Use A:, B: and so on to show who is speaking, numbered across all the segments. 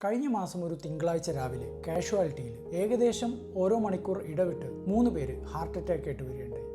A: കഴിഞ്ഞ മാസം ഒരു തിങ്കളാഴ്ച രാവിലെ കാഷ്വാലിറ്റിയിൽ ഏകദേശം ഓരോ മണിക്കൂർ ഇടവിട്ട് മൂന്ന് പേര് ഹാർട്ട് അറ്റാക്ക് ആയിട്ട്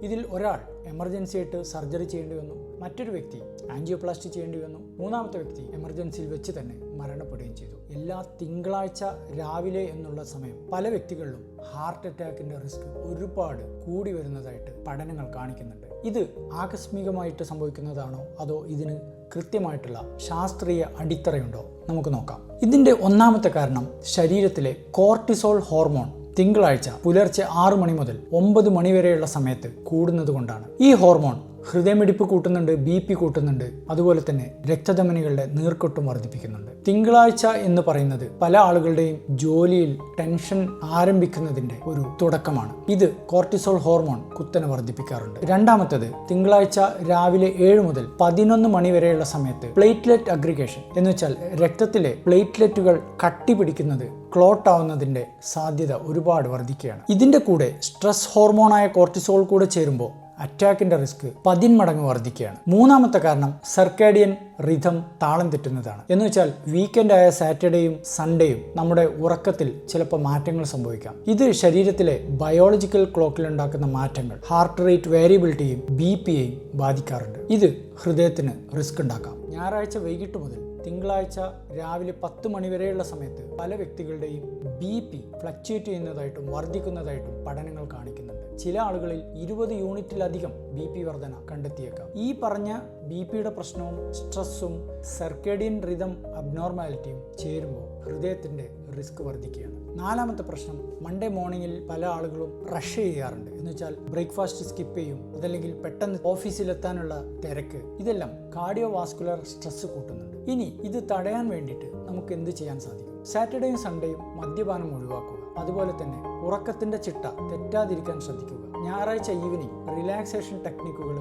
A: ഇതിൽ ഒരാൾ എമർജൻസി ആയിട്ട് സർജറി ചെയ്യേണ്ടി വന്നു. മറ്റൊരു വ്യക്തി ആൻജിയോപ്ലാസ്റ്റി ചെയ്യേണ്ടി വന്നു. മൂന്നാമത്തെ വ്യക്തി എമർജൻസിയിൽ വെച്ച് തന്നെ മരണപ്പെടുകയും ചെയ്തു. എല്ലാ തിങ്കളാഴ്ച രാവിലെ എന്നുള്ള സമയം പല വ്യക്തികളിലും ഹാർട്ട് അറ്റാക്കിന്റെ റിസ്ക് ഒരുപാട് കൂടി വരുന്നതായിട്ട് പഠനങ്ങൾ കാണിക്കുന്നുണ്ട്. ഇത് ആകസ്മികമായിട്ട് സംഭവിക്കുന്നതാണോ? അതോ ഇതിന് കൃത്യമായിട്ടുള്ള ശാസ്ത്രീയ അടിത്തറയുണ്ടോ? നമുക്ക് നോക്കാം. ഇതിന്റെ ഒന്നാമത്തെ കാരണം ശരീരത്തിലെ കോർട്ടിസോൾ ഹോർമോൺ തിങ്കളാഴ്ച പുലർച്ചെ ആറു മണി മുതൽ ഒമ്പത് മണി വരെയുള്ള സമയത്ത് കൂടുന്നത് കൊണ്ടാണ്. ഈ ഹോർമോൺ ഹൃദയമിടിപ്പ് കൂട്ടുന്നുണ്ട് ബി പി കൂട്ടുന്നുണ്ട് അതുപോലെ തന്നെ രക്തധമനികളുടെ നീർക്കൊട്ടും വർദ്ധിപ്പിക്കുന്നുണ്ട്. തിങ്കളാഴ്ച എന്ന് പറയുന്നത് പല ആളുകളുടെയും ജോലിയിൽ ടെൻഷൻ ആരംഭിക്കുന്നതിന്റെ ഒരു തുടക്കമാണ്. ഇത് കോർട്ടിസോൾ ഹോർമോൺ കുത്തനെ വർദ്ധിപ്പിക്കാറുണ്ട്. രണ്ടാമത്തത് തിങ്കളാഴ്ച രാവിലെ ഏഴ് മുതൽ പതിനൊന്ന് മണി വരെയുള്ള സമയത്ത് പ്ലേറ്റ്ലെറ്റ് അഗ്രിഗേഷൻ. എന്ന് വെച്ചാൽ രക്തത്തിലെ പ്ലേറ്റ്ലെറ്റുകൾ കട്ടി പിടിക്കുന്നത് ക്ലോട്ട് ആവുന്നതിന്റെ സാധ്യത ഒരുപാട് വർദ്ധിക്കുകയാണ്. ഇതിന്റെ കൂടെ സ്ട്രെസ് ഹോർമോണായ കോർട്ടിസോൾ കൂടെ ചേരുമ്പോൾ അറ്റാക്കിന്റെ റിസ്ക് പതിന്മടങ്ങ് വർദ്ധിക്കുകയാണ്. മൂന്നാമത്തെ കാരണം സർക്കേഡിയൻ റിഥം താളം തെറ്റുന്നതാണ്. എന്ന് വെച്ചാൽ വീക്കെൻഡ് ആയ സാറ്റർഡേയും സൺഡേയും നമ്മുടെ ഉറക്കത്തിൽ ചിലപ്പോൾ മാറ്റങ്ങൾ സംഭവിക്കാം. ഇത് ശരീരത്തിലെ ബയോളജിക്കൽ ക്ലോക്കിൽ ഉണ്ടാക്കുന്ന മാറ്റങ്ങൾ ഹാർട്ട് റേറ്റ് വേരിയബിലിറ്റിയും ബി പിയെയും ബാധിക്കാറുണ്ട്. ഇത് ഹൃദയത്തിന് റിസ്ക് ഉണ്ടാക്കാം. ഞായറാഴ്ച വൈകിട്ട് മുതൽ തിങ്കളാഴ്ച രാവിലെ പത്ത് മണിവരെയുള്ള സമയത്ത് പല വ്യക്തികളുടെയും ബി പി ഫ്ലക്ച്വേറ്റ് ചെയ്യുന്നതായിട്ടും വർദ്ധിക്കുന്നതായിട്ടും പഠനങ്ങൾ കാണിക്കുന്നുണ്ട്. ചില ആളുകളിൽ ഇരുപത് യൂണിറ്റിലധികം ബി പി വർധന കണ്ടെത്തിയേക്കാം. ഈ പറഞ്ഞ ബി പിയുടെ പ്രശ്നവും സ്ട്രെസ്സും സർക്കേഡിയൻ റിതം അബ്നോർമാലിറ്റിയും ചേരുമ്പോൾ ഹൃദയത്തിന്റെ റിസ്ക് വർദ്ധിക്കുകയാണ്. നാലാമത്തെ പ്രശ്നം മൺഡേ മോർണിംഗിൽ പല ആളുകളും റഷ് ചെയ്യാറുണ്ട്. എന്ന് വെച്ചാൽ ബ്രേക്ക്ഫാസ്റ്റ് സ്കിപ്പ് ചെയ്യും. അതല്ലെങ്കിൽ പെട്ടെന്ന് ഓഫീസിലെത്താനുള്ള തിരക്ക്. ഇതെല്ലാം കാർഡിയോ വാസ്കുലർ സ്ട്രെസ് കൂട്ടുന്നുണ്ട്. ഇനി ഇത് തടയാൻ വേണ്ടിയിട്ട് നമുക്ക് എന്ത് ചെയ്യാൻ സാധിക്കും? സാറ്റർഡേയും സൺഡേയും മദ്യപാനം ഒഴിവാക്കുക. അതുപോലെ തന്നെ ഉറക്കത്തിന്റെ ചിട്ട തെറ്റാതിരിക്കാൻ ശ്രദ്ധിക്കുക. ഞായറാഴ്ച ഈവനിങ് റിലാക്സേഷൻ ടെക്നിക്കുകൾ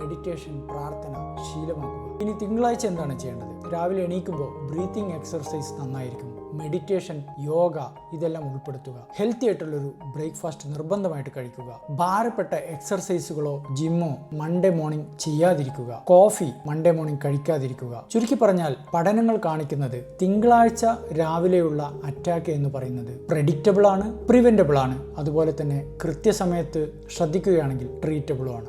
A: മെഡിറ്റേഷൻ പ്രാർത്ഥന ശീലമാക്കുക. ഇനി തിങ്കളാഴ്ച എന്താണ് ചെയ്യേണ്ടത്? രാവിലെ എണീക്കുമ്പോൾ ബ്രീത്തിങ് എക്സർസൈസ് നന്നായിരിക്കും. മെഡിറ്റേഷൻ യോഗ ഇതെല്ലാം ഉൾപ്പെടുത്തുക. ഹെൽത്തി ആയിട്ടുള്ളൊരു ബ്രേക്ക്ഫാസ്റ്റ് നിർബന്ധമായിട്ട് കഴിക്കുക. ഭാരപ്പെട്ട എക്സർസൈസുകളോ ജിമ്മോ മൺഡേ മോർണിംഗ് ചെയ്യാതിരിക്കുക. കോഫി മൺഡേ മോർണിംഗ് കഴിക്കാതിരിക്കുക. ചുരുക്കി പറഞ്ഞാൽ പഠനങ്ങൾ കാണിക്കുന്നത് തിങ്കളാഴ്ച രാവിലെയുള്ള അറ്റാക്ക് എന്ന് പറയുന്നത് പ്രഡിക്റ്റബിൾ ആണ് പ്രിവെന്റബിൾ ആണ്. അതുപോലെ തന്നെ കൃത്യസമയത്ത് ശ്രദ്ധിക്കുകയാണെങ്കിൽ ട്രീറ്റബിളും ആണ്.